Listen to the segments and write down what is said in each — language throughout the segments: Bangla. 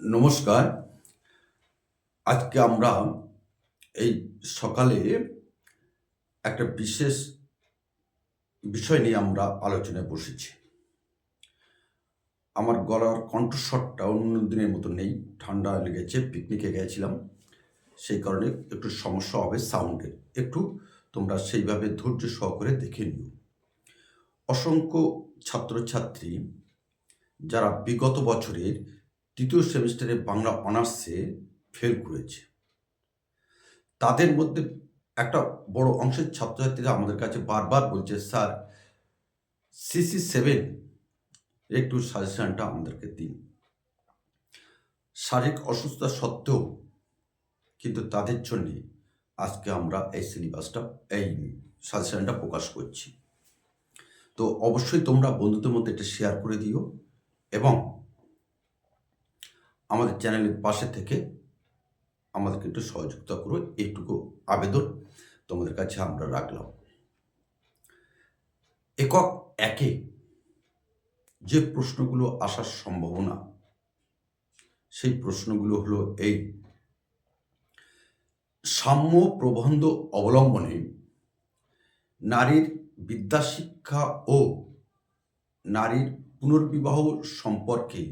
নমস্কার। আজকে আমরা এই সকালে একটা বিশেষ বিষয় নিয়ে আমরা আলোচনায় বসেছি। আমার গলার কণ্ঠস্বরটা অন্য দিনের মতো নেই, ঠান্ডা লেগেছে, পিকনিকে গেছিলাম। সেই কারণে একটু সমস্যা হবে সাউন্ডের একটু তোমরা সেইভাবে ধৈর্য সহকারে দেখে নিও। অসংখ্য ছাত্রছাত্রী যারা বিগত বছরের তৃতীয় সেমিস্টারে বাংলা অনার্সে ফেল করেছে। তাদের মধ্যে একটা বড় অংশের ছাত্রছাত্রীরা আমাদের কাছে বারবার বলছে, স্যার সিসি সেভেন একটু সাজেশনটা আমাদেরকে দিন। শারীরিক অসুস্থতা সত্ত্বেও কিন্তু তাদের জন্য আজকে আমরা এই সিলেবাসটা এই সাজেশনটা প্রকাশ করছি। তো অবশ্যই তোমরা বন্ধুদের মধ্যে এটা শেয়ার করে দিও এবং আমাদের চ্যানেলের পাশে থেকে আমাদেরকে একটু সহযোগিতা করো, এইটুকু আবেদন তোমাদের কাছে আমরা রাখলাম। একক একে যে প্রশ্নগুলো আসার সম্ভাবনা, সেই প্রশ্নগুলো হলো এই, সাম্য প্রবন্ধ অবলম্বনে নারীর বিদ্যাশিক্ষা ও নারীর পুনর্বিবাহ সম্পর্কে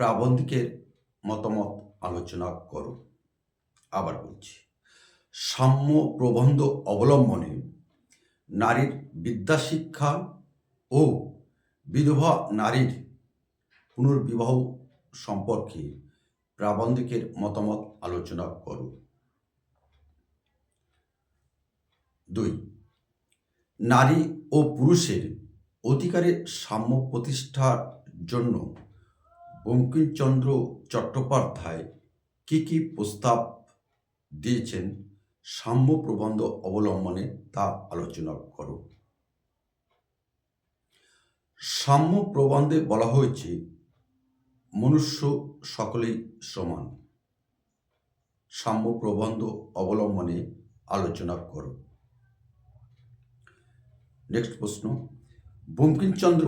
প্রাবন্ধিকের মতামত আলোচনা করো আবার বলছি, সাম্য প্রবন্ধ অবলম্বনে নারীর বিদ্যাশিক্ষা ও বিধবা নারীর পুনর্বিবাহ সম্পর্কে প্রাবন্ধিকের মতামত আলোচনা করো দুই, নারী ও পুরুষের অধিকারের সাম্য প্রতিষ্ঠার জন্য বঙ্কিমচন্দ্র চট্টোপাধ্যায় কি কি প্রস্তাব দিয়েছেন সাম্য প্রবন্ধ অবলম্বনে তা আলোচনা করো। সাম্য প্রবন্ধে বলা হয়েছে, মনুষ্য সকলেই সমান। সাম্য প্রবন্ধ অবলম্বনে আলোচনা করো। নেক্সট প্রশ্ন, বঙ্কিমচন্দ্র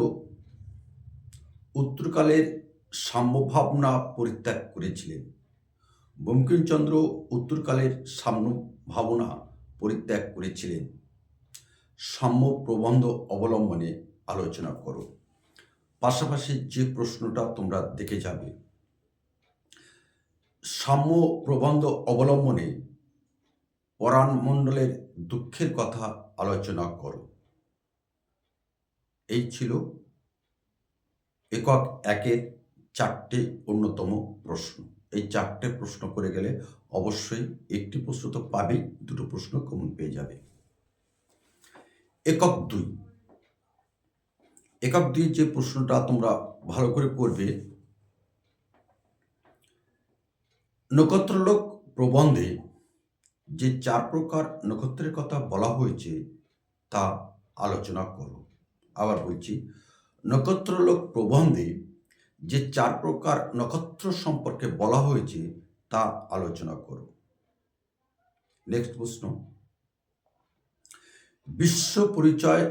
উত্তরকালের সাম্যভাবনা পরিত্যাগ করেছিলেন। বঙ্কিমচন্দ্র উত্তরকালের সাম্য ভাবনা পরিত্যাগ করেছিলেন। সাম্য প্রবন্ধ অবলম্বনে আলোচনা করো। পাশাপাশি যে প্রশ্নটা তোমরা দেখে যাবে। সাম্য প্রবন্ধ অবলম্বনে পরাণ মণ্ডলের দুঃখের কথা আলোচনা করো। এই ছিল একক একের চারটে অন্যতম প্রশ্ন। এই চারটে প্রশ্ন করে গেলে অবশ্যই একটি প্রশ্ন তো পাবেই, দুটো প্রশ্ন কমন পেয়ে যাবে। একক দুই। একক দুই যে প্রশ্নটা তোমরা ভালো করে করবে নক্ষত্রলোক প্রবন্ধে যে চার প্রকার নক্ষত্রের কথা বলা হয়েছে, তা আলোচনা করো। আবার বলছি, নক্ষত্রলোক প্রবন্ধে যে চার প্রকার নক্ষত্র সম্পর্কে বলা হয়েছে, তা আলোচনা করো নেক্সট প্রশ্ন। বিশ্ব পরিচয়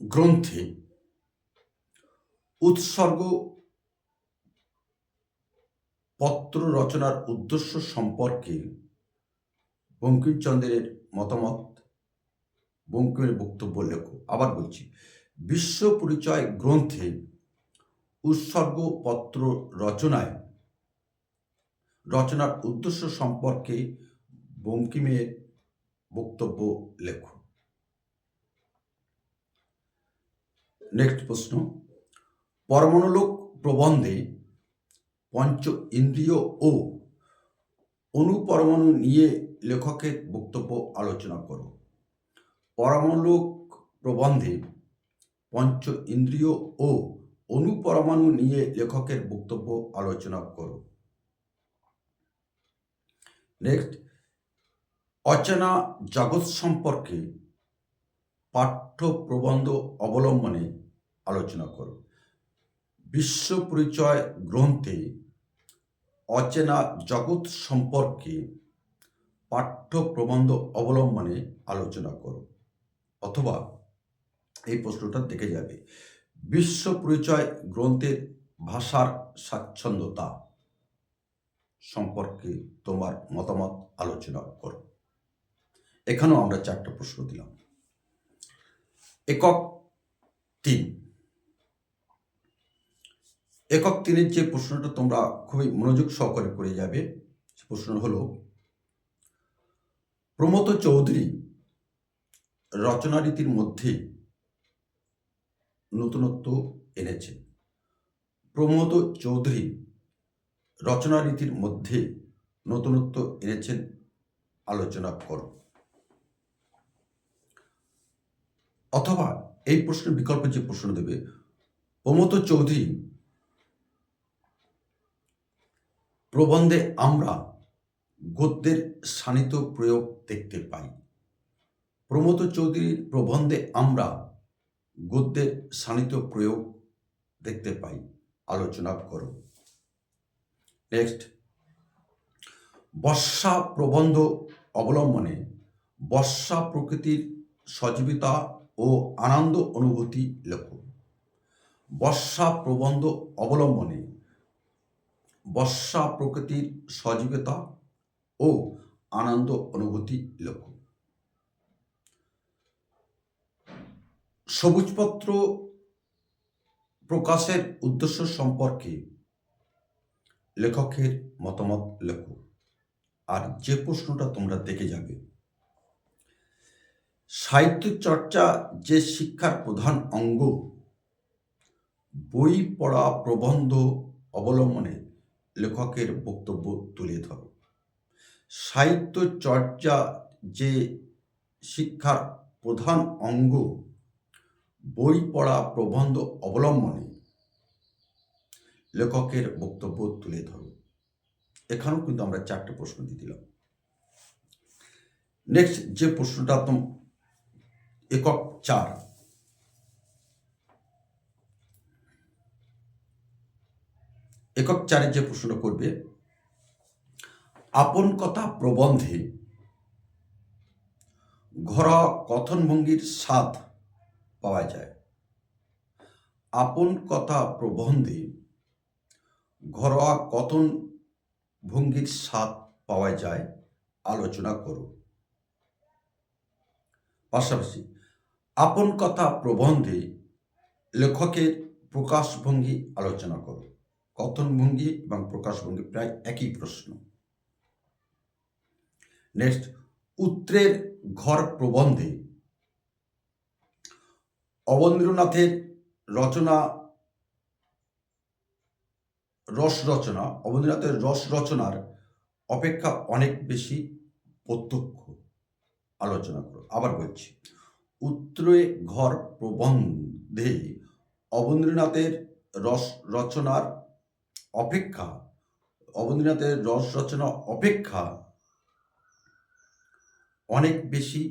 গ্রন্থে উৎসর্গ পত্র রচনার উদ্দেশ্য সম্পর্কে বঙ্কিমচন্দ্রের মতামত, বঙ্কিমের বক্তব্য লেখো। আবার বলছি বিশ্ব পরিচয় গ্রন্থে উৎসর্গপত্র রচনায় রচনার উদ্দেশ্য সম্পর্কে বঙ্কিমের বক্তব্য লেখো। নেক্সট প্রশ্ন। পরমাণুলোক প্রবন্ধে পঞ্চ ইন্দ্রিয় ও অনুপরমাণু নিয়ে লেখকের বক্তব্য আলোচনা করো। পরমাণুলোক প্রবন্ধে পঞ্চ ইন্দ্রিয় ও অনুপরমাণু নিয়ে লেখকের বক্তব্য আলোচনা করো। নেক্সট অচেনা জগৎ সম্পর্কে পাঠ্য প্রবন্ধ অবলম্বনে আলোচনা করো। বিশ্ব পরিচয় গ্রন্থে অচেনা জগৎ সম্পর্কে পাঠ্য প্রবন্ধ অবলম্বনে আলোচনা করো। অথবা এই প্রশ্নটা দেখে যাবে। বিশ্ব পরিচয় গ্রন্থের ভাষার স্বাচ্ছন্দ্যতা সম্পর্কে তোমার মতামত আলোচনা করো। এখানেও আমরা চারটা প্রশ্ন দিলাম। একক তিন। একক তিনের যে প্রশ্নটা তোমরা খুবই মনোযোগ সহকারে করে যাবে, সে প্রশ্ন হলো, প্রমোদ চৌধুরী রচনারীতির মধ্যে নতুনত্ব এনেছেন প্রমোদ চৌধুরী রচনারীতির মধ্যে নতুনত্ব এনেছেন, আলোচনা করো। অথবা এই প্রশ্নের বিকল্প যে প্রশ্ন দেবে, প্রমোদ চৌধুরী, প্রবন্ধে আমরা গদ্যের শানিত প্রয়োগ দেখতে পাই। প্রমোদ চৌধুরীর প্রবন্ধে আমরা গদ্যের শানিত প্রয়োগ দেখতে পাই। আলোচনা করো। নেক্সট বর্ষা প্রবন্ধ অবলম্বনে বর্ষা প্রকৃতির সজীবিতা ও আনন্দ অনুভূতি লেখো। বর্ষা প্রবন্ধ অবলম্বনে বর্ষা প্রকৃতির সজীবতা ও আনন্দ অনুভূতি লেখো। সবুজপত্র প্রকাশের উদ্দেশ্য সম্পর্কে লেখকের মতামত লেখো। আর যে প্রশ্নটা তোমরা দেখে যাবে সাহিত্য চর্চা যে শিক্ষার প্রধান অঙ্গ, বই পড়া প্রবন্ধ অবলম্বনে লেখকের বক্তব্য তুলে ধরো। সাহিত্য চর্চা যে শিক্ষার প্রধান অঙ্গ বই পড়া প্রবন্ধ অবলম্বনে লেখকের বক্তব্য তুলে ধরো এখানেও কিন্তু আমরা চারটে প্রশ্ন দিয়ে দিলাম। নেক্সট যে প্রশ্নটা তোম একক চার। একক চারে যে প্রশ্নটা করবে, আপন কথা প্রবন্ধে ঘরোয়া কথনভঙ্গির স্বাদ পাওয়া যায়। আপন কথা প্রবন্ধে ঘরোয়া কথন ভঙ্গির স্বাদ পাওয়া যায়, আলোচনা করো। পাশাপাশি আপন কথা প্রবন্ধে লেখকের প্রকাশভঙ্গি আলোচনা করো। কথনভঙ্গি এবং প্রকাশভঙ্গি প্রায় একই প্রশ্ন। নেক্সট উত্তরের ঘর প্রবন্ধে অবনীন্দ্রনাথের রচনা, রস রচনা অবনীন্দ্রনাথের রস রচনার অপেক্ষা অনেক বেশি প্রত্যক্ষ আলোচনা করো। আবার বলছি, উত্তরে ঘর প্রবন্ধে অবনীন্দ্রনাথের রস রচনার অপেক্ষা অবনীন্দ্রনাথের রস রচনা অপেক্ষা অনেক বেশি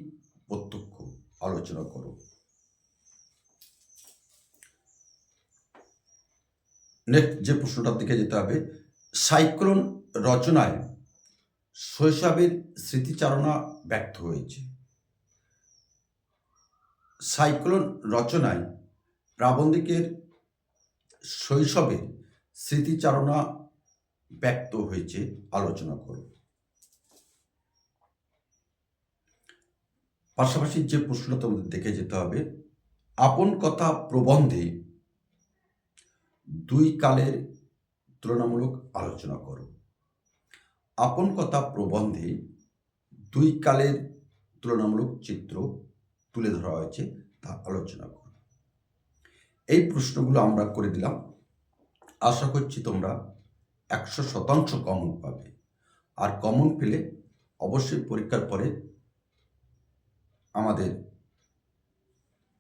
প্রত্যক্ষ আলোচনা করো। নেক্সট যে প্রশ্নটার দিকে যেতে হবে, সাইক্লোন রচনায় শৈশবের স্মৃতিচারণা ব্যক্ত হয়েছে। সাইক্লোন রচনায় প্রাবন্ধিকের শৈশবের স্মৃতিচারণা ব্যক্ত হয়েছে, আলোচনা করো। পাশাপাশি যে প্রশ্নটা তোমাদের দেখে যেতে হবে, আপন কথা প্রবন্ধে দুই কালের তুলনামূলক আলোচনা করো। আপন কথা প্রবন্ধে দুই কালের তুলনামূলক চিত্র তুলে ধরা হয়েছে, তা আলোচনা করো। এই প্রশ্নগুলো আমরা করে দিলাম। আশা করছি তোমরা একশো শতাংশ কমন পাবে। আর কমন পেলে অবশ্যই পরীক্ষার পরে আমাদের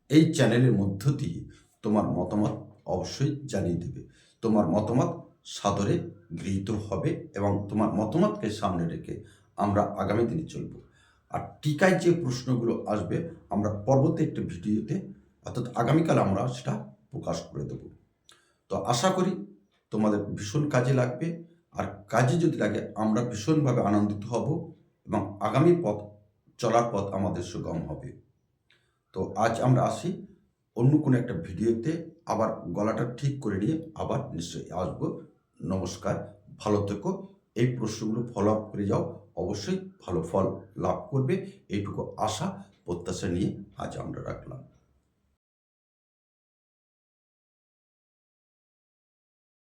এই চ্যানেলের মধ্য দিয়ে তোমার মতামত অবশ্যই জানিয়ে দেবে। তোমার মতামত সাদরে গৃহীত হবে এবং তোমার মতামতকে সামনে রেখে আমরা আগামী দিনে চলব। আর টিকায় যে প্রশ্নগুলো আসবে, আমরা পরবর্তী একটি ভিডিওতে, অর্থাৎ আগামীকাল আমরা সেটা প্রকাশ করে দেব। তো আশা করি তোমাদের ভীষণ কাজে লাগবে। আর কাজে যদি লাগে, আমরা ভীষণভাবে আনন্দিত হব এবং আগামী পথ, চলার পথ আমাদের সুগম হবে। তো আজ আমরা আসি। অন্য কোনো একটা ভিডিওতে আবার গলাটা ঠিক করে নিয়ে আবার নিশ্চয়ই আসব। নমস্কার, ভালো থেকো। এই প্রশ্নগুলো ফলো আপ করে যাও। অবশ্যই ভালো ফল লাভ করবে। এইটুকু আশা, প্রত্যাশা নিয়ে আজ আমরা